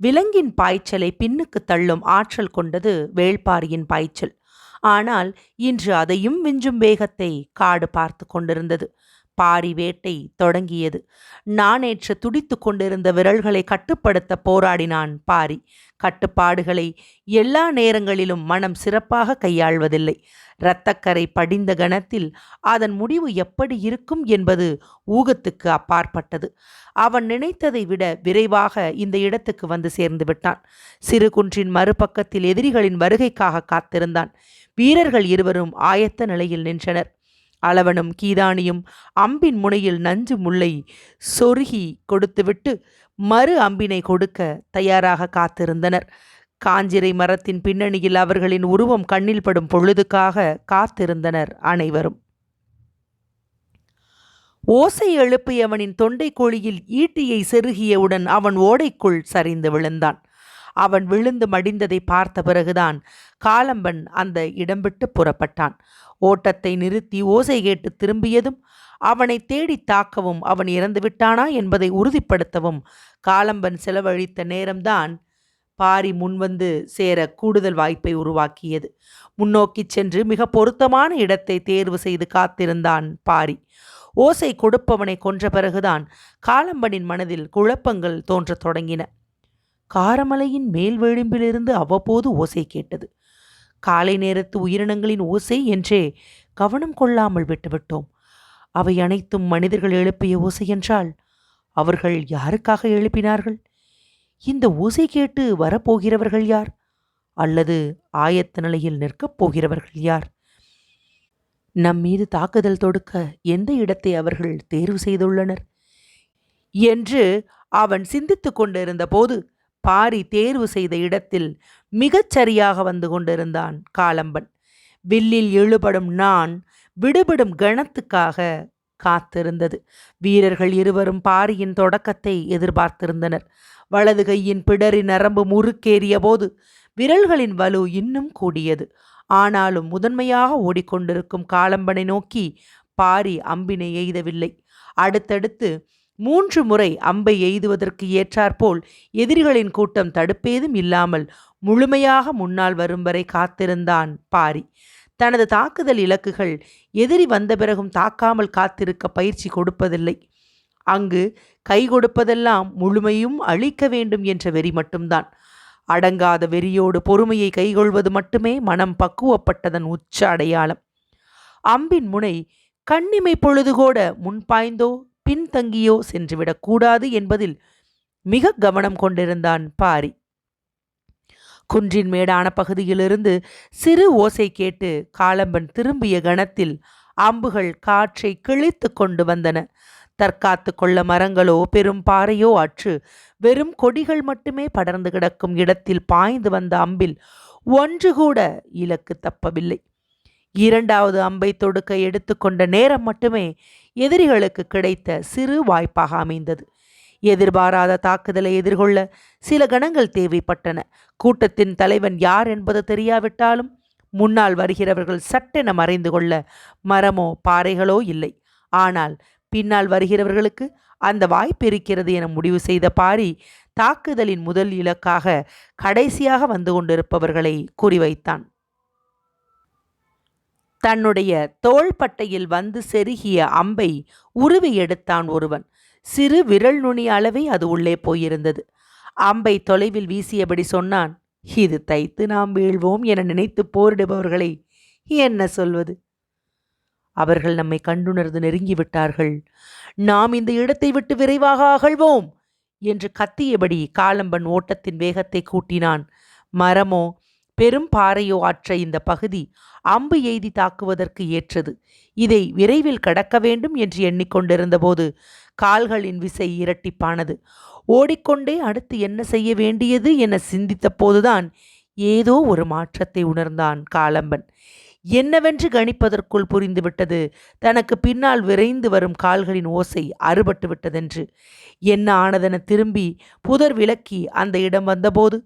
விலங்கின் பாய்ச்சலை பின்னுக்கு தள்ளும் ஆற்றல் கொண்டது வேள்பாரியின் பாய்ச்சல். ஆனால் இன்று அதையும் விஞ்சும் வேகத்தை காடு பார்த்து கொண்டிருந்தது. பாரி வேட்டை தொடங்கியது. நானேற்று துடித்து கொண்டிருந்த விரல்களை கட்டுப்படுத்த போராடினான் பாரி. கட்டுப்பாடுகளை எல்லா நேரங்களிலும் மனம் சிறப்பாக கையாள்வதில்லை. இரத்தக்கரை படிந்த கணத்தில் அதன் முடிவு எப்படி இருக்கும் என்பது ஊகத்துக்கு அப்பாற்பட்டது. அவன் நினைத்ததை விட விரைவாக இந்த இடத்துக்கு வந்து சேர்ந்து விட்டான். சிறு குன்றின் மறுபக்கத்தில் எதிரிகளின் வருகைக்காக காத்திருந்தான். வீரர்கள் இருவரும் ஆயத்த நிலையில் நின்றனர். அளவனும் கீதானியும் அம்பின் முனையில் நஞ்சு முல்லை சொருகி கொடுத்துவிட்டு மறு அம்பினை கொடுக்க தயாராக காத்திருந்தனர். காஞ்சிரை மரத்தின் பின்னணியில் அவர்களின் உருவம் கண்ணில் படும் பொழுதுக்காக காத்திருந்தனர் அனைவரும். ஓசை எழுப்பியவனின் தொண்டை ஈட்டியை செருகியவுடன் அவன் ஓடைக்குள் சரிந்து விழுந்தான். அவன் விழுந்து மடிந்ததை பார்த்த பிறகுதான் காலம்பன் அந்த இடம் விட்டு புறப்பட்டான். ஓட்டத்தை நிறுத்தி ஓசை கேட்டு திரும்பியதும் அவனை தேடி தாக்கவும் அவன் இறந்து விட்டானா என்பதை உறுதிப்படுத்தவும் காலம்பன் செலவழித்த நேரம்தான் பாரி முன்வந்து சேர கூடுதல் வாய்ப்பை உருவாக்கியது. முன்னோக்கி சென்று மிக பொருத்தமான இடத்தை தேர்வு செய்து காத்திருந்தான் பாரி. ஓசை கொடுப்பவனை கொன்ற பிறகுதான் காலம்பனின் மனதில் குழப்பங்கள் தோன்றத் தொடங்கின. காரமலையின் மேல் விளிம்பிலிருந்து அவ்வப்போது ஓசை கேட்டது. காலை நேரத்து உயிரினங்களின் ஓசை என்றே கவனம் கொள்ளாமல் விட்டுவிட்டோம். அவை அனைத்தும் மனிதர்கள் எழுப்பிய ஓசை என்றால் அவர்கள் யாருக்காக எழுப்பினார்கள்? இந்த ஓசை கேட்டு வரப்போகிறவர்கள் யார்? அல்லது ஆயத்த நிலையில் நிற்கப் போகிறவர்கள் யார்? நம் மீது தாக்குதல் தொடுக்க எந்த இடத்தை அவர்கள் தேர்வு செய்துள்ளனர்? என்று அவன் சிந்தித்து கொண்டிருந்த போது பாரி தேர்வு செய்த இடத்தில் மிகச்சரியாக வந்து கொண்டிருந்தான் காலம்பன். வில்லில் இழுபடும் நான் விடுபடும் கணத்துக்காக காத்திருந்தது. வீரர்கள் இருவரும் பாரியின் தொடக்கத்தை எதிர்பார்த்திருந்தனர். வலது கையின் பிடரி நரம்பு முறுக்கேறிய போது விரல்களின் வலு இன்னும் கூடியது. ஆனாலும் முதன்மையாக ஓடிக்கொண்டிருக்கும் காலம்பனை நோக்கி பாரி அம்பினை எய்தவில்லை. அடுத்தடுத்து மூன்று முறை அம்பை எய்துவதற்கு ஏற்றாற்போல் எதிரிகளின் கூட்டம் தடுப்பேதும் இல்லாமல் முழுமையாக முன்னால் வரும் வரை காத்திருந்தான் பாரி. தனது தாக்குதல் இலக்குகள் எதிரி வந்த பிறகும் தாக்காமல் காத்திருக்க பயிற்சி கொடுப்பதில்லை. அங்கு கை கொடுப்பதெல்லாம் முழுமையும் அழிக்க வேண்டும் என்ற வெறி மட்டும்தான். அடங்காத வெறியோடு பொறுமையை கைகொள்வது மட்டுமே மனம் பக்குவப்பட்டதன் உச்ச அடையாளம். அம்பின் முனை கண்ணிமை பொழுதுகோட முன்பாய்ந்தோ பின்தங்கியோ சென்றுவிடக்கூடாது என்பதில் மிக கவனம் கொண்டிருந்தான் பாரி. குன்றின் மேடான பகுதியிலிருந்து சிறு ஓசை கேட்டு காலம்பன் திரும்பிய கணத்தில் அம்புகள் காற்றை கிழித்து கொண்டு வந்தன. தற்காத்து கொள்ள மரங்களோ பெரும் பாறையோ அற்று வெறும் கொடிகள் மட்டுமே படர்ந்து கிடக்கும் இடத்தில் பாய்ந்து வந்த அம்பில் ஒன்று கூட இலக்கு தப்பவில்லை. இரண்டாவது அம்பை தொடுக்க எடுத்துக்கொண்ட நேரம் மட்டுமே எதிரிகளுக்கு கிடைத்த சிறு வாய்ப்பாக அமைந்தது. எதிர்பாராத தாக்குதலை எதிர்கொள்ள சில கணங்கள் தேவைப்பட்டன. கூட்டத்தின் தலைவன் யார் என்பது தெரியாவிட்டாலும் முன்னால் வருகிறவர்கள் சட்டென மறைந்து கொள்ள மரமோ பாறைகளோ இல்லை. ஆனால் பின்னால் வருகிறவர்களுக்கு அந்த வாய்ப்பு இருக்கிறது என முடிவு செய்த பாரி தாக்குதலின் முதல் இலக்காக கடைசியாக வந்து கொண்டிருப்பவர்களை குறிவைத்தான். தன்னுடைய தோள்பட்டையில் வந்து செருகிய அம்பை உருவி எடுத்தான் ஒருவன். சிறு விரல் நுனி அளவே அது உள்ளே போயிருந்தது. அம்பை தொலைவில் வீசியபடி சொன்னான் இது தைத்து நாம் வீழ்வோம் என நினைத்து போரிடுபவர்களை என்ன சொல்வது அவர்கள் நம்மை கண்டுணர்ந்து நெருங்கிவிட்டார்கள் நாம் இந்த இடத்தை விட்டு விரைவாக அகழ்வோம் என்று கத்தியபடி காலம்பன் ஓட்டத்தின் வேகத்தை கூட்டினான். மரமோ பெரும் பாறையோ ஆற்ற இந்த பகுதி அம்பு எய்தி தாக்குவதற்கு ஏற்றது. இதை விரைவில் கடக்க வேண்டும் என்று எண்ணிக்கொண்டிருந்தபோது கால்களின் விசை இரட்டிப்பானது. ஓடிக்கொண்டே அடுத்து என்ன செய்ய வேண்டியது என சிந்தித்த போதுதான் ஏதோ ஒரு மாற்றத்தை உணர்ந்தான் காலம்பன். என்னவென்று கணிப்பதற்குள் புரிந்துவிட்டது. தனக்கு பின்னால் விரைந்து வரும் கால்களின் ஓசை அறுபட்டு விட்டதென்று என்ன ஆனதென திரும்பி புதர் விலக்கி அந்த இடம் வந்தபோது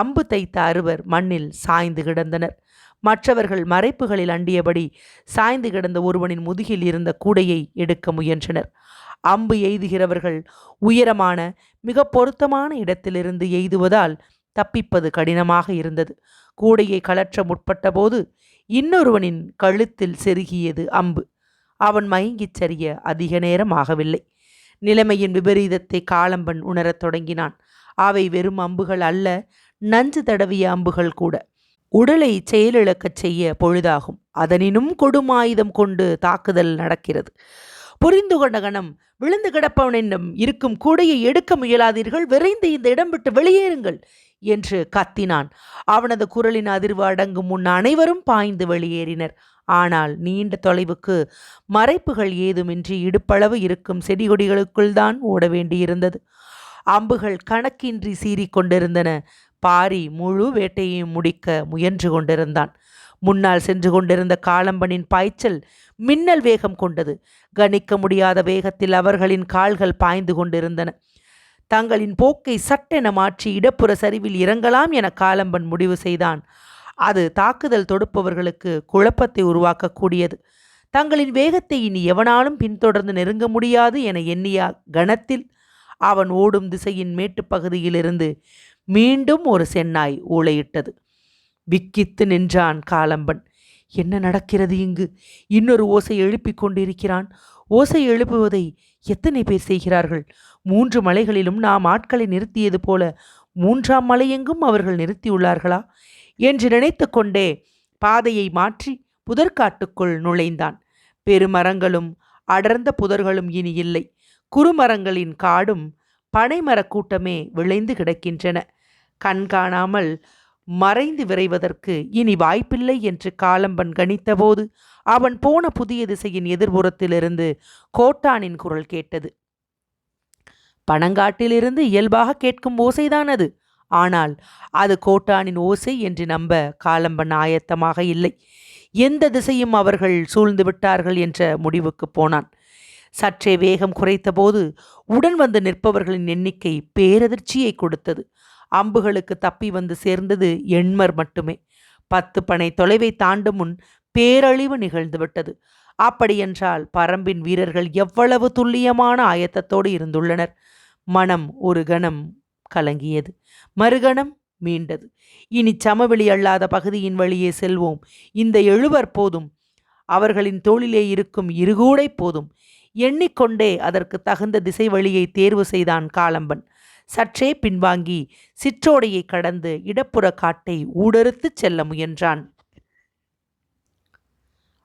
அம்பு தைத்த அறுவர் மண்ணில் சாய்ந்து கிடந்தனர். மற்றவர்கள் மறைப்புகளில் அண்டியபடி சாய்ந்து கிடந்த ஒருவனின் முதுகில் இருந்த கூடையை எடுக்க முயன்றனர். அம்பு எய்துகிறவர்கள் உயரமான மிக பொருத்தமான இடத்திலிருந்து எய்துவதால் தப்பிப்பது கடினமாக இருந்தது. கூடையை கலற்ற முற்பட்டபோது இன்னொருவனின் கழுத்தில் செருகியது அம்பு. அவன் மயங்கிச் சரிய அதிக நேரம் ஆகவில்லை. நிலைமையின் விபரீதத்தை காலம்பன் உணரத் தொடங்கினான். அவை வெறும் அம்புகள் அல்ல நஞ்சு தடவிய அம்புகள் கூட. உடலை செயலிழக்கச் செய்ய பொழுதாகும். அதனினும் கொடுமாயுதம் கொண்டு தாக்குதல் நடக்கிறது. புரிந்து கொண்ட கணம் விழுந்து கிடப்பவனிடம் இருக்கும் கூடையை எடுக்க முயலாதீர்கள். விரைந்து இந்த இடம் விட்டு வெளியேறுங்கள் என்று கத்தினான். அவனது குரலின் அதிர்வு அடங்கும் முன் அனைவரும் பாய்ந்து வெளியேறினர். ஆனால் நீண்ட தொலைவுக்கு மறைப்புகள் ஏதுமின்றி இடுப்பளவு இருக்கும் செடி கொடிகளுக்குள் தான் ஓட வேண்டியிருந்தது. அம்புகள் கணக்கின்றி சீறிக் கொண்டிருந்தன. பாரி முழு வேட்டையையும் முடிக்க முயன்று கொண்டிருந்தான். முன்னால் சென்று கொண்டிருந்த காலம்பனின் பாய்ச்சல் மின்னல் வேகம் கொண்டது. கணிக்க முடியாத வேகத்தில் அவர்களின் கால்கள் பாய்ந்து கொண்டிருந்தன. தங்களின் போக்கை சட்டென மாற்றி இடப்புற சரிவில் இறங்கலாம் என காலம்பன் முடிவு செய்தான். அது தாக்குதல் தொடுப்பவர்களுக்கு குழப்பத்தை உருவாக்கக்கூடியது. தங்களின் வேகத்தை இனி எவனாலும் பின்தொடர்ந்து நெருங்க முடியாது என எண்ணிய கணத்தில் அவன் ஓடும் திசையின் மேட்டுப்பகுதியிலிருந்து மீண்டும் ஒரு சென்னாய் ஊளையிட்டது. விக்கித்து நின்றான் காலம்பன். என்ன நடக்கிறது இங்கு? இன்னொரு ஓசை எழுப்பிக் கொண்டிருக்கிறான். ஓசை எழுப்புவதை எத்தனை பேர் செய்கிறார்கள்? மூன்று மலைகளிலும் நாம் ஆட்களை நிறுத்தியது போல மூன்றாம் மலையெங்கும் அவர்கள் நிறுத்தியுள்ளார்களா? என்று நினைத்து கொண்டே பாதையை மாற்றி புதற்காட்டுக்குள் நுழைந்தான். பெருமரங்களும் அடர்ந்த புதர்களும் இனி இல்லை. குறுமரங்களின் காடும் பனைமரக் கூட்டமே விளைந்து கிடக்கின்றன. கண் காணாமல் மறைந்து விரைவதற்கு இனி வாய்ப்பில்லை என்று காலம்பன் கணித்தபோது அவன் போன புதிய திசையின் எதிர்புறத்திலிருந்து கோட்டானின் குரல் கேட்டது. பனங்காட்டிலிருந்து இயல்பாக கேட்கும் ஓசைதான் அது. ஆனால் அது கோட்டானின் ஓசை என்று நம்ப காலம்பன் ஆயத்தமாக இல்லை. எந்த திசையும் அவர்கள் சூழ்ந்து விட்டார்கள் என்ற முடிவுக்கு போனான். சற்றே வேகம் குறைத்தபோது உடன் வந்து நிற்பவர்களின் எண்ணிக்கை பேரதிர்ச்சியை கொடுத்தது. அம்புகளுக்கு தப்பி வந்து சேர்ந்தது எண்மர் மட்டுமே. பத்து பனை தொலைவை தாண்டும் முன் பேரழிவு நிகழ்ந்துவிட்டது அப்படியென்றால் பரம்பின் வீரர்கள் எவ்வளவு துல்லியமான ஆயத்தத்தோடு இருந்துள்ளனர். மனம் ஒரு கணம் கலங்கியது. மறுகணம் மீண்டது. இனி சமவெளி அல்லாத பகுதியின் வழியே செல்வோம். இந்த எழுவர் போதும். அவர்களின் தோளிலே இருக்கும் இருகூடை போதும். எண்ணிக்கொண்டே அதற்கு தகுந்த திசை வழியை தேர்வு செய்தான் காலம்பன். சற்றே பின்வாங்கி சிற்றோடையை கடந்து இடப்புற காட்டை ஊடறுத்து செல்ல முயன்றான்.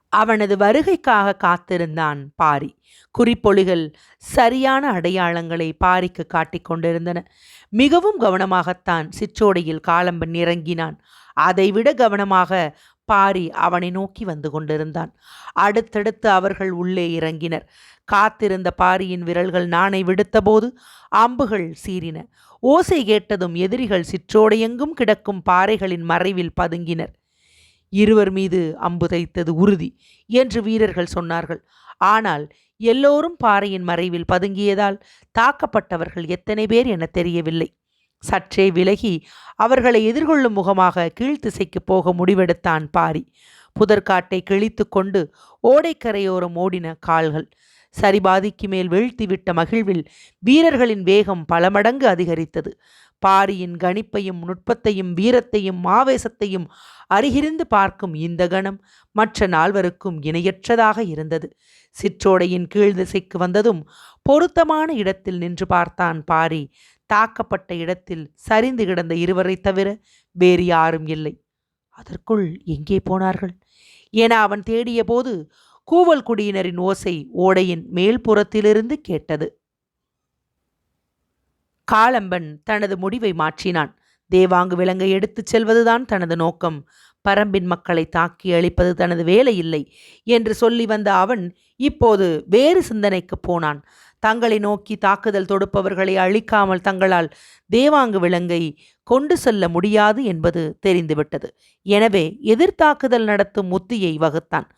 அவனது வருகைக்காக காத்திருந்தான் பாரி. குறிப்பொலிகள் சரியான அடையாளங்களை பாரிக்கு காட்டிக் கொண்டிருந்தன. மிகவும் கவனமாகத்தான் சிற்றோடையில் காலம்பன் இறங்கினான். அதைவிட கவனமாக பாரி அவனை நோக்கி வந்து கொண்டிருந்தான். அடுத்தடுத்து அவர்கள் உள்ளே இறங்கினர். காத்திருந்த பாரியின் விரல்கள் நானை விடுத்தபோது அம்புகள் சீறின. ஓசை கேட்டதும் எதிரிகள் சிற்றோடையெங்கும் கிடக்கும் பாறைகளின் மறைவில் பதுங்கினர். இருவர் மீது அம்பு தைத்தது உறுதி என்று வீரர்கள் சொன்னார்கள். ஆனால் எல்லோரும் பாறையின் மறைவில் பதுங்கியதால் தாக்கப்பட்டவர்கள் எத்தனை பேர் என தெரியவில்லை. சற்றே விலகி அவர்களை எதிர்கொள்ளும் முகமாக கீழ்த்திசைக்கு போக முடிவெடுத்தான் பாரி. புதற்காட்டை கிழித்து கொண்டு ஓடைக்கரையோரம் ஓடின கால்கள். சரிபாதிக்கு மேல் வீழ்த்திவிட்ட மகிழ்வில் வீரர்களின் வேகம் பல மடங்கு அதிகரித்தது. பாரியின் கணிப்பையும் நுட்பத்தையும் வீரத்தையும் ஆவேசத்தையும் அருகிருந்து பார்க்கும் இந்த கணம் மற்ற நால்வருக்கும் இணையற்றதாக இருந்தது. சிற்றோடையின் கீழ் திசைக்கு வந்ததும் பொருத்தமான இடத்தில் நின்று பார்த்தான் பாரி. தாக்கப்பட்ட இடத்தில் சரிந்து கிடந்த இருவரை தவிர வேறு யாரும் இல்லை. அதற்குள் எங்கே போனார்கள்? என அவன் தேடிய போது கூவல் குடியினரின் ஓசை ஓடையின் மேல்புறத்திலிருந்து கேட்டது. காலம்பன் தனது முடிவை மாற்றினான். தேவாங்கு விலங்கை எடுத்துச் செல்வதுதான் தனது நோக்கம். பரம்பின் மக்களை தாக்கி அழிப்பது தனது வேலை இல்லை என்று சொல்லி வந்த அவன் இப்போது வேறு சிந்தனைக்கு போனான். தங்களை நோக்கி தாக்குதல் தொடுப்பவர்களை அழிக்காமல் தங்களால் தேவாங்கு விலங்கை கொண்டு செல்ல முடியாது என்பது தெரிந்துவிட்டது. எனவே எதிர்த்தாக்குதல் நடத்தும் உத்தியை வகுத்தான்.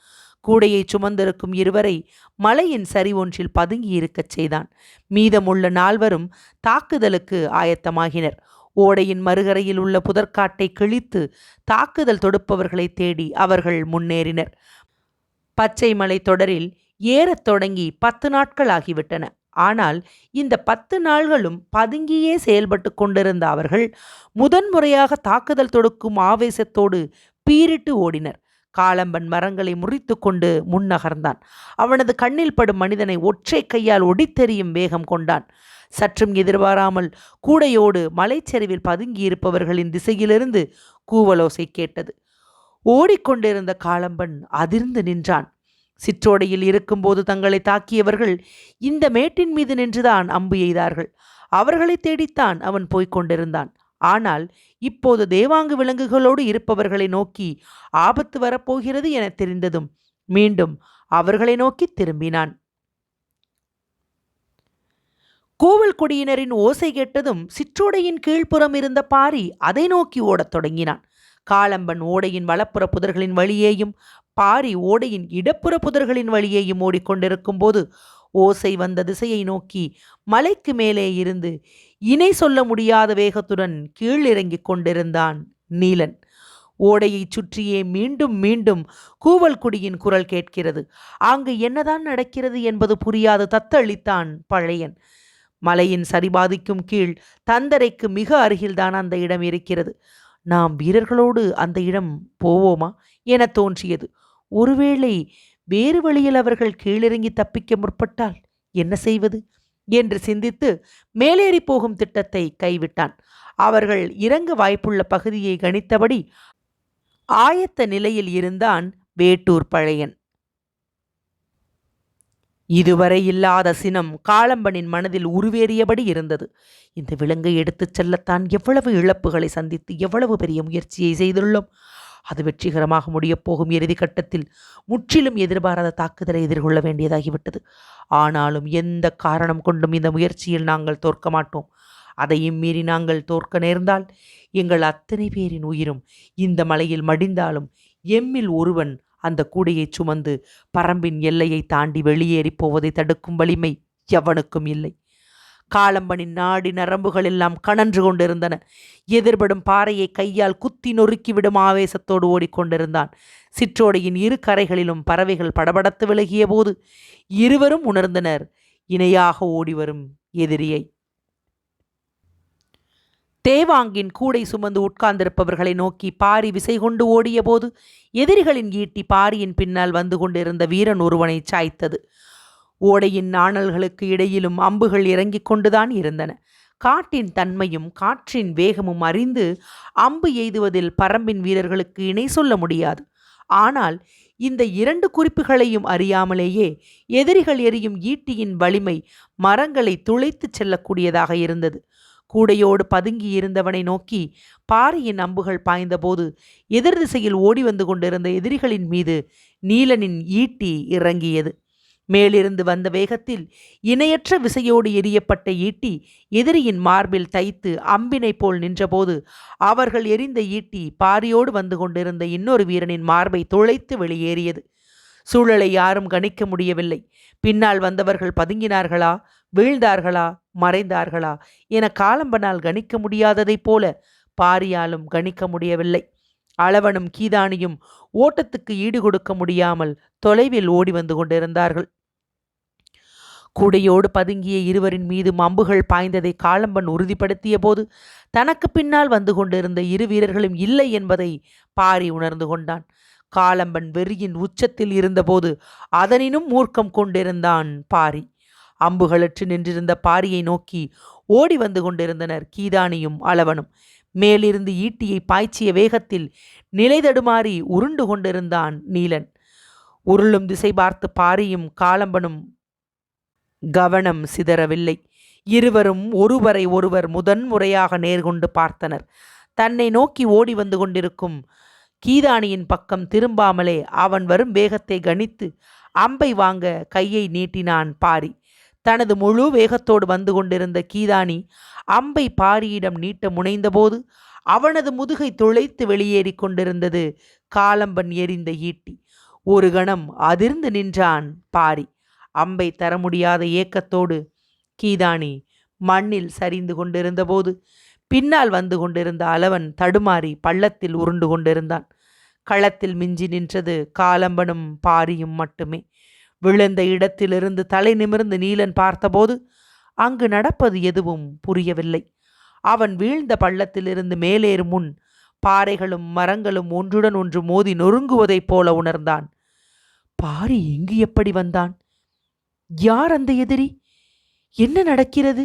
கூடையை சுமந்திருக்கும் இருவரை மலையின் சரிவொன்றில் பதுங்கி இருக்கச் செய்தான். மீதமுள்ள நால்வரும் தாக்குதலுக்கு ஆயத்தமாகினர். ஓடையின் மறுகரையில் உள்ள புதற்காட்டை கிழித்து தாக்குதல் தொடுப்பவர்களை தேடி அவர்கள் முன்னேறினர். பச்சை மலை தொடரில் ஏறத் தொடங்கி பத்து நாட்கள் ஆகிவிட்டன. ஆனால் இந்த பத்து நாள்களும் பதுங்கியே செயல்பட்டு கொண்டிருந்த அவர்கள் முதன்முறையாக தாக்குதல் தொடுக்கும் ஆவேசத்தோடு பீரிட்டு ஓடினர். காலம்பன் மரங்களை முறித்து கொண்டு முன்னகர்ந்தான். அவனது கண்ணில் படும் மனிதனை ஒற்றை கையால் ஒடித்தெறியும் வேகம் கொண்டான். சற்றும் எதிர்பாராமல் கூடையோடு மலைச்சரிவில் பதுங்கியிருப்பவர்களின் திசையிலிருந்து கூவலோசை கேட்டது. ஓடிக்கொண்டிருந்த காலம்பன் அதிர்ந்து நின்றான். சிற்றோடையில் இருக்கும்போது தங்களை தாக்கியவர்கள் இந்த மேட்டின் மீது நின்றுதான் அம்பு எய்தார்கள். அவர்களை தேடித்தான் அவன் போய்க் கொண்டிருந்தான். ஆனால் இப்போது தேவாங்கு விலங்குகளோடு இருப்பவர்களை நோக்கி ஆபத்து வரப்போகிறது என தெரிந்ததும் மீண்டும் அவர்களை நோக்கி திரும்பினான். கோவில் கொடியினரின் ஓசை கேட்டதும் சிற்றோடையின் கீழ்ப்புறம் இருந்த பாரி அதை நோக்கி ஓடத் தொடங்கினான். காலம்பன் ஓடையின் வலப்புற புதர்களின் வழியேயும் பாரி ஓடையின் இடப்புற புதர்களின் வழியேயும் ஓடிக்கொண்டிருக்கும் போது ஓசை வந்த திசையை நோக்கி மலைக்கு மேலே இருந்து இணை சொல்ல முடியாத வேகத்துடன் கீழிறங்கிக் கொண்டிருந்தான் நீலன். ஓடையைச் சுற்றியே மீண்டும் மீண்டும் கூவல் குடியின் குரல் கேட்கிறது. அங்கு என்னதான் நடக்கிறது என்பது புரியாது தத்தளித்தான் பழையன். மலையின் சரிபாதிக்கும் கீழ் தந்தரைக்கு மிக அருகில்தான் அந்த இடம் இருக்கிறது. நாம் வீரர்களோடு அந்த இடம் போவோமா என தோன்றியது. ஒருவேளை வேறு வழியில் அவர்கள் கீழிறங்கி தப்பிக்க முற்பட்டால் என்ன செய்வது? என்று சிந்தித்து மேலேறி போகும் திட்டத்தை கைவிட்டான். அவர்கள் இறங்க வாய்ப்புள்ள பகுதியை கணித்தபடி ஆயத்த நிலையில் இருந்தான் வேட்டூர் பழையன். இதுவரை இல்லாத சினம் காளம்பனின் மனதில் உருவேறியபடி இருந்தது. இந்த விலங்கை எடுத்துச் செல்லத்தான் எவ்வளவு இழப்புகளை சந்தித்து எவ்வளவு பெரிய முயற்சியை செய்துள்ளோம். அது வெற்றிகரமாக முடியப் போகும் இறுதி கட்டத்தில் முற்றிலும் எதிர்பாராத தாக்குதலை எதிர்கொள்ள வேண்டியதாகிவிட்டது. ஆனாலும் எந்த காரணம் கொண்டும் இந்த முயற்சியில் நாங்கள் தோற்க மாட்டோம். அதையும் மீறி நாங்கள் தோற்க நேர்ந்தால் எங்கள் அத்தனை பேரின் உயிரும் இந்த மலையில் மடிந்தாலும் எம்மில் ஒருவன் அந்த கூடையைச் சுமந்து பரம்பின் எல்லையை தாண்டி வெளியேறிப் போவதை தடுக்கும் வலிமை எவனுக்கும் இல்லை. காலம்பனின் நாடி நரம்புகள் எல்லாம் கணன்று கொண்டிருந்தன. எதிர்படும் பாறையை கையால் குத்தி நொறுக்கிவிடும் ஆவேசத்தோடு ஓடிக்கொண்டிருந்தான். சிற்றோடையின் இரு கரைகளிலும் பறவைகள் படபடத்து விலகிய போது இருவரும் உணர்ந்தனர். இணையாக ஓடிவரும் எதிரியை. தேவாங்கின் கூடை சுமந்து உட்கார்ந்திருப்பவர்களை நோக்கி பாரி விசை கொண்டு ஓடிய போது எதிரிகளின் ஈட்டி பாரியின் பின்னால் வந்து கொண்டிருந்த வீரன் ஒருவனை சாய்த்தது. ஓடையின் நாணல்களுக்கு இடையிலும் அம்புகள் இறங்கிக் கொண்டுதான் இருந்தன. காட்டின் தன்மையும் காற்றின் வேகமும் அறிந்து அம்பு எய்துவதில் பரம்பின் வீரர்களுக்கு இணை சொல்ல முடியாது. ஆனால் இந்த இரண்டு குறிப்புகளையும் அறியாமலேயே எதிரிகள் எறியும் ஈட்டியின் வலிமை மரங்களை துளைத்துச் செல்லக்கூடியதாக இருந்தது. கூடையோடு பதுங்கி இருந்தவனை நோக்கி பாறையின் அம்புகள் பாய்ந்தபோது எதிர் திசையில் ஓடி வந்து கொண்டிருந்த எதிரிகளின் மீது நீலனின் ஈட்டி இறங்கியது. மேலிருந்து வந்த வேகத்தில் இணையற்ற விசையோடு எரியப்பட்ட ஈட்டி எதிரியின் மார்பில் தைத்து அம்பினை போல் நின்றபோது அவர்கள் எரிந்த ஈட்டி பாரியோடு வந்து கொண்டிருந்த இன்னொரு வீரனின் மார்பை துளைத்து வெளியேறியது. சூழலை யாரும் கணிக்க முடியவில்லை. பின்னால் வந்தவர்கள் பதுங்கினார்களா? வீழ்ந்தார்களா? மறைந்தார்களா? என காலம்பனால் கணிக்க முடியாததைப் போல பாரியாலும் கணிக்க முடியவில்லை. அளவனும் கீதானியும் ஓட்டத்துக்கு ஈடு கொடுக்க முடியாமல் தொலைவில் ஓடி வந்து கொண்டிருந்தார்கள். கூடையோடு பதுங்கிய இருவரின் மீது அம்புகள் பாய்ந்ததை காலம்பன் உறுதிப்படுத்திய போது தனக்கு பின்னால் வந்து கொண்டிருந்த இரு வீரர்களும் இல்லை என்பதை பாரி உணர்ந்து கொண்டான். காலம்பன் வெறியின் உச்சத்தில் இருந்தபோது அதனினும் மூர்க்கம் கொண்டிருந்தான் பாரி. அம்புகளற்று நின்றிருந்த பாரியை நோக்கி ஓடி வந்து கொண்டிருந்தனர் கீதானியும் அளவனும் மேலிருந்து ஈட்டியை பாய்ச்சிய வேகத்தில் நிலை தடுமாறி உருண்டு கொண்டிருந்தான் நீலன். உருளும் திசை பார்த்து பாரியும் காலம்பனும் கவனம் சிதறவில்லை. இருவரும் ஒருவரை ஒருவர் முதன் முறையாக நேர்கொண்டு பார்த்தனர். தன்னை நோக்கி ஓடி வந்து கொண்டிருக்கும் கீதானியின் பக்கம் திரும்பாமலே அவன் வரும் வேகத்தை கணித்து அம்பை வாங்க கையை நீட்டினான் பாரி. தனது முழு வேகத்தோடு வந்து கொண்டிருந்த கீதானி அம்பை பாரியிடம் நீட்ட முனைந்தபோது அவனது முதுகை துளைத்து வெளியேறி கொண்டிருந்தது. காலம்பன் எரிந்த ஈட்டி. ஒரு கணம் அதிர்ந்து நின்றான் பாரி. அம்பை தர முடியாத ஏக்கத்தோடு கீதானி மண்ணில் சரிந்து கொண்டிருந்தபோது பின்னால் வந்து கொண்டிருந்த அளவன் தடுமாறி பள்ளத்தில் உருண்டு கொண்டிருந்தான். களத்தில் மிஞ்சி நின்றது காலம்பனும் பாரியும் மட்டுமே. விழுந்த இடத்திலிருந்து தலை நிமிர்ந்து நீலன் பார்த்தபோது அங்கு நடப்பது எதுவும் புரியவில்லை. அவன் வீழ்ந்த பள்ளத்திலிருந்து மேலேறும் முன் பாறைகளும் மரங்களும் ஒன்றுடன் ஒன்று மோதி நொறுங்குவதைப் போல உணர்ந்தான். பாரி இங்கு எப்படி வந்தான்? யார் அந்த எதிரி? என்ன நடக்கிறது?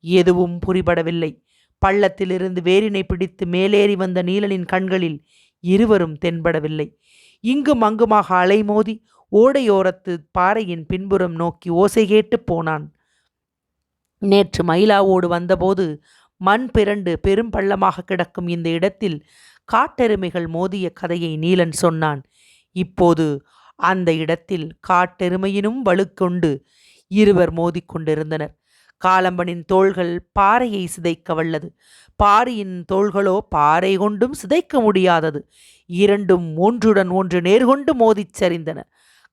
எதுவும் புரிபடவில்லை. பள்ளத்திலிருந்து வேரினை பிடித்து மேலேறி வந்த நீலனின் கண்களில் இருவரும் தென்படவில்லை. இங்கும் அங்குமாக அலைமோதி ஓடையோரத்து பாறையின் பின்புறம் நோக்கி ஓசை கேட்டு போனான். நேற்று மயிலாவோடு வந்தபோது மண் பிறண்டு பெரும் பள்ளமாக கிடக்கும் இந்த இடத்தில் காட்டெருமைகள் மோதிய கதையை நீலன் சொன்னான். இப்போது அந்த இடத்தில் காட்டெருமையினும் வலுக்கொண்டு இருவர் மோதிக்கொண்டிருந்தனர் காலம்பனின் தோள்கள் பாறையை சிதைக்க வல்லது. பாரியின் தோள்களோ பாறை கொண்டும் சிதைக்க முடியாதது. இரண்டும் ஒன்றுடன் ஒன்று நேர்கொண்டு மோதிச் சரிந்தன.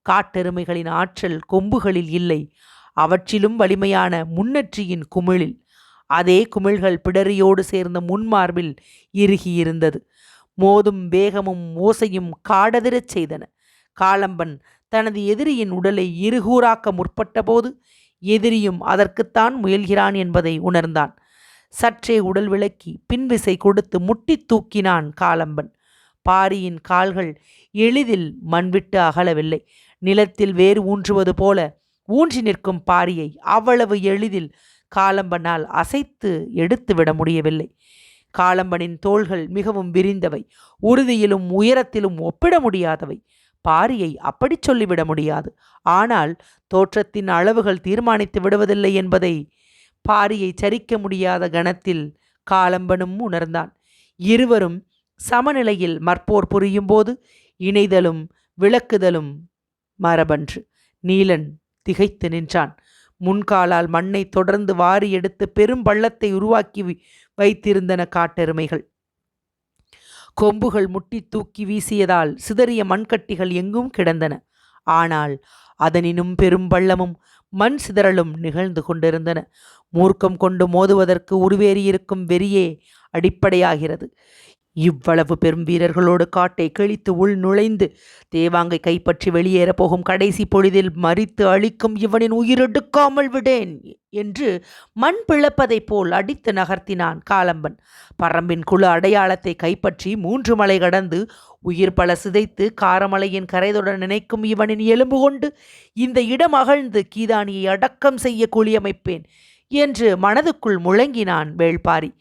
காட்டெருமைகளின் ஆற்றல் கொம்புகளில் இல்லை. அவற்றிலும் வலிமையான முன்னற்றியின் குமிழில். அதே குமிழ்கள் பிடரியோடு சேர்ந்த முன்மார்பில் இறுகியிருந்தது. மோதும் வேகமும் ஓசையும் காடதிரச் செய்தன. காலம்பன் தனது எதிரியின் உடலை இருகூறாக்க முற்பட்டபோது எதிரியும் அதற்குத்தான் முயல்கிறான் என்பதை உணர்ந்தான். சற்றே உடல் விளக்கி பின்விசை கொடுத்து முட்டி தூக்கினான் காலம்பன். பாரியின் கால்கள் எளிதில் மண்விட்டு அகலவில்லை. நிலத்தில் வேறு ஊன்றுவது போல ஊன்றி நிற்கும் பாரியை அவ்வளவு எளிதில் காலம்பனால் அசைத்து எடுத்துவிட முடியவில்லை. காலம்பனின் தோள்கள் மிகவும் விரிந்தவை உறுதியிலும் உயரத்திலும் ஒப்பிட முடியாதவை. பாரியை அப்படி சொல்லிவிட முடியாது. ஆனால் தோற்றத்தின் அளவுகள் தீர்மானித்து விடுவதில்லை என்பதை பாரியை சரிக்க முடியாத கணத்தில் காலம்பனும் உணர்ந்தான். இருவரும் சமநிலையில் மற்போர் புரியும்போது இணைதலும் விளக்குதலும் மரபன்று. நீலன் திகைத்து நின்றான். முன்காலால் மண்ணை தொடர்ந்து வாரி எடுத்து பெரும் பள்ளத்தை உருவாக்கி வைத்திருந்தன காட்டெருமைகள். கொம்புகள் முட்டி தூக்கி வீசியதால் சிதறிய மண்கட்டிகள் எங்கும் கிடந்தன. ஆனால் அதனினும் பெரும் பள்ளமும் மண் சிதறலும் நிகழ்ந்து கொண்டிருந்தன. மூர்க்கம் கொண்டு மோதுவதற்கு உருவேறியிருக்கும் வெறியே அடிப்படையாகிறது. இவ்வளவு பெரும் வீரர்களோடு காட்டை கிழித்து உள் நுழைந்து தேவாங்கை கைப்பற்றி வெளியேற போகும் கடைசி பொழுதில் மறித்து அழிக்கும் இவனின் உயிரெடுக்காமல் விடேன் என்று மண் பிளப்பதைப் போல் அடித்து நகர்த்தினான் காலம்பன். பரம்பின் குழு அடையாளத்தை கைப்பற்றி மூன்று மலை கடந்து உயிர் பல சிதைத்து காரமலையின் கரைதுடன் நினைக்கும் இவனின் எலும்பு கொண்டு இந்த இடம் அகழ்ந்து கீதானியை அடக்கம் செய்ய குழியமைப்பேன் என்று மனதுக்குள் முழங்கினான் வேள்பாரி.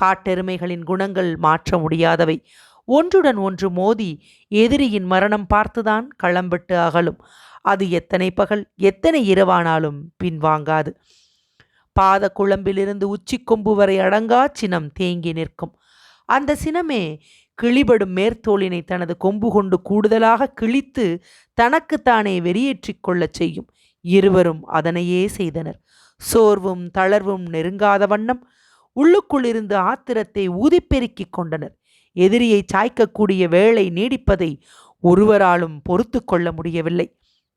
காட்டெருமைகளின் குணங்கள் மாற்ற முடியாதவை. ஒன்றுடன் ஒன்று மோதி எதிரியின் மரணம் பார்த்துதான் களம்பிட்டு அகலும். அது எத்தனை பகல் எத்தனை இரவானாலும் பின்வாங்காது பாத குழம்பிலிருந்து உச்சிக்கொம்பு வரை அடங்கா சினம் தேங்கி நிற்கும். அந்த சினமே கிளிபடும் மேற்தோளினை தனது கொம்பு கொண்டு கூடுதலாக கிழித்து தனக்குத்தானே வெறியேற்றிக் கொள்ளச் செய்யும். இருவரும் அதனையே செய்தனர். சோர்வும் தளர்வும் நெருங்காத வண்ணம் உள்ளுக்குள் இருந்து ஆத்திரத்தை ஊதிப்பெருக்கிக் கொண்டனர். எதிரியை சாய்க்கக்கூடிய வேலை நீடிப்பதை ஒருவராலும் பொறுத்து கொள்ள முடியவில்லை.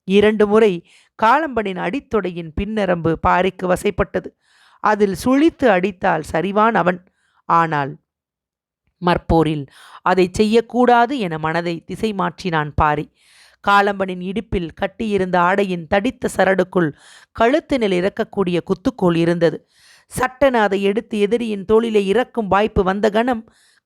இரண்டு முறை காலம்பனின் அடித்தொடையின் பின்னரம்பு பாரிக்கு வசைப்பட்டது. அதில் சுழித்து அடித்தால் சரிவான் அவன். ஆனால் மற்போரில் அதை செய்யக்கூடாது என மனதை திசை மாற்றினான் பாரி காலம்பனின் இடுப்பில் கட்டியிருந்த ஆடையின் தடித்த சரடுக்குள் கழுத்தினில் இறக்கக்கூடிய குத்துக்கோள் இருந்தது. சட்டென அதை எடுத்து எதிரியின் தோளிலே இறக்கும் வாய்ப்பு வந்த கணம்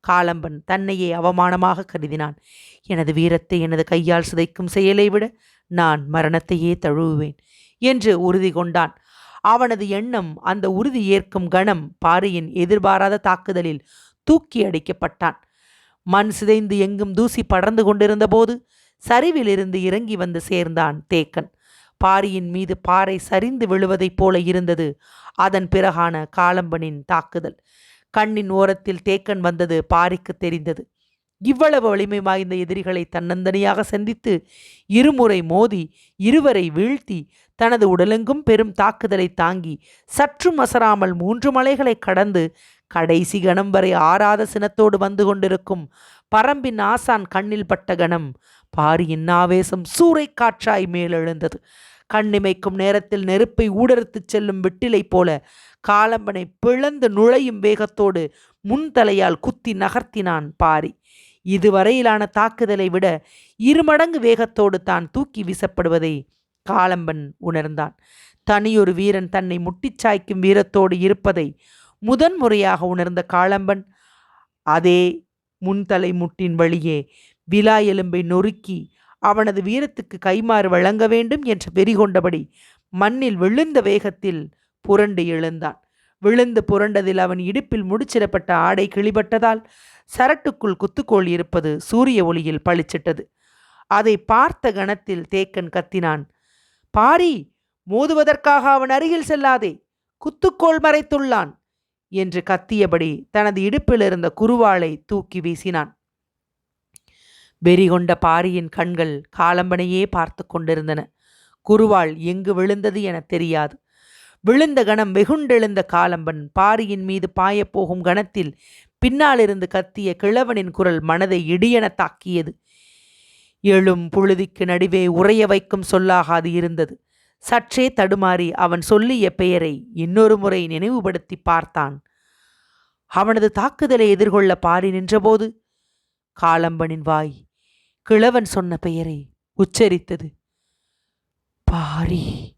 காலம்பன் தன்னையே அவமானமாக கருதினான். எனது வீரத்தை எனது கையால் சிதைக்கும் செயலை விட நான் மரணத்தையே தழுவுவேன் என்று உறுதி கொண்டான். அவனது எண்ணம் அந்த உறுதி ஏற்கும் கணம் பாரியின் எதிர்பாராத தாக்குதலில் தூக்கி அடிக்கப்பட்டான். மண் சிதைந்து எங்கும் தூசி படர்ந்து கொண்டிருந்த போது சரிவிலிருந்து இறங்கி வந்து சேர்ந்தான் தேக்கன். பாரியின் மீது பாறை சரிந்து விழுவதைப் போல இருந்தது. அதன் பிறகான காலம்பனின் தாக்குதல். கண்ணின் ஓரத்தில் தேக்கன் வந்தது பாரிக்கு தெரிந்தது. இவ்வளவு வலிமை வாய்ந்த எதிரிகளை தன்னந்தனியாக சந்தித்து இருமுறை மோதி இருவரை வீழ்த்தி தனது உடலெங்கும் பெரும் தாக்குதலை தாங்கி சற்றும் அசராமல் மூன்று மலைகளை கடந்து கடைசி கணம் வரை ஆறாத சினத்தோடு வந்து கொண்டிருக்கும் பரம்பின் ஆசான் கண்ணில் பட்ட கணம் பாரியின் ஆவேசம் சூறை காற்றாய் மேலெழுந்தது. கண்ணிமைக்கும் நேரத்தில் நெருப்பை ஊடறுத்துச் செல்லும் வெட்டிலை போல காலம்பனை பிளந்து நுழையும் வேகத்தோடு முன்தலையால் குத்தி நகர்த்தினான் பாரி. இதுவரையிலான தாக்குதலை விட இருமடங்கு வேகத்தோடு தான் தூக்கி வீசப்படுவதை காலம்பன் உணர்ந்தான். தனியொரு வீரன் தன்னை முட்டிச் சாய்க்கும் வீரத்தோடு இருப்பதை முதன்முறையாக உணர்ந்த காளம்பன் அதே முன்தலை முட்டின் வழியே விலா எலும்பை நொறுக்கி அவனது வீரத்துக்கு கைமாறு வழங்க வேண்டும் என்ற வெறிகொண்டபடி மண்ணில் விழுந்த வேகத்தில் புரண்டு எழுந்தான். விழுந்து புரண்டதில் அவன் இடுப்பில் முடிச்சிடப்பட்ட ஆடை கிளிபட்டதால் சரட்டுக்குள் குத்துக்கோள் இருப்பது சூரிய ஒளியில் பளிச்சிட்டது. அதை பார்த்த கணத்தில் தேக்கன் கத்தினான் பாரி மோதுவதற்காக அவன் அருகில் செல்லாதே குத்துக்கோள் மறைத்துள்ளான் என்று கத்தியபடி தனது இடுப்பில் இருந்த குருவாளை தூக்கி வீசினான். வெறிகொண்ட பாரியின் கண்கள் காலம்பனையே பார்த்து கொண்டிருந்தன. குருவாள் எங்கு விழுந்தது என தெரியாது. விழுந்த கணம் வெகுண்டெழுந்த காலம்பன் பாரியின் மீது பாயப்போகும் கணத்தில் பின்னாலிருந்து கத்திய கிழவனின் குரல் மனதை இடியென தாக்கியது. எழும் புழுதிக்கு நடுவே உறைய வைக்கும் சொல்லாகாது இருந்தது. சற்றே தடுமாறி அவன் சொல்லிய பெயரை இன்னொரு முறை நினைவுபடுத்தி பார்த்தான். அவனது தாக்குதலை எதிர்கொள்ள பாரி நின்றபோது காலம்பனின் வாய் கிழவன் சொன்ன பெயரை உச்சரித்தது. பாரி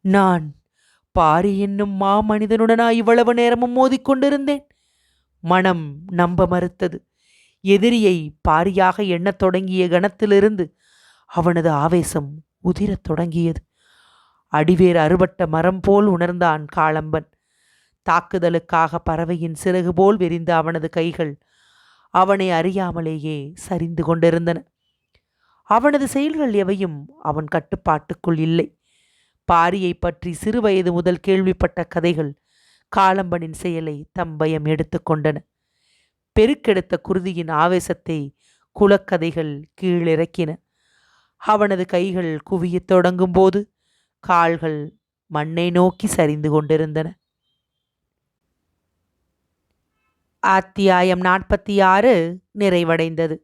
நான் பாரி என்னும் மாமனிதனுடனா இவ்வளவு நேரமும் மோதிக்கொண்டிருந்தேன். மனம் நம்ப மறுத்தது. எதிரியை பாரியாக எண்ணத் தொடங்கிய கணத்திலிருந்து அவனது ஆவேசம் உதிரத் தொடங்கியது. அடிவேர் அறுபட்ட மரம் போல் உணர்ந்தான் காளம்பன். தாக்குதலுக்காக பறவையின் சிறகு போல் விரிந்த அவனது கைகள் அவனை அறியாமலேயே சரிந்து கொண்டிருந்தன. அவனது செயல்கள் எவையும் அவன் கட்டுப்பாட்டுக்குள் இல்லை. பாரியை பற்றி சிறுவயது முதல் கேள்விப்பட்ட கதைகள் காலம்பனின் செயலை தம்பயம் எடுத்துக்கொண்டன பெருக்கெடுத்த குருதியின் ஆவேசத்தை குலக்கதைகள் கீழிறக்கின. அவனது கைகள் குவியத் தொடங்கும் போது கால்கள் மண்ணை நோக்கி சரிந்து கொண்டிருந்தன. அத்தியாயம் நாற்பத்தி ஆறு நிறைவடைந்தது.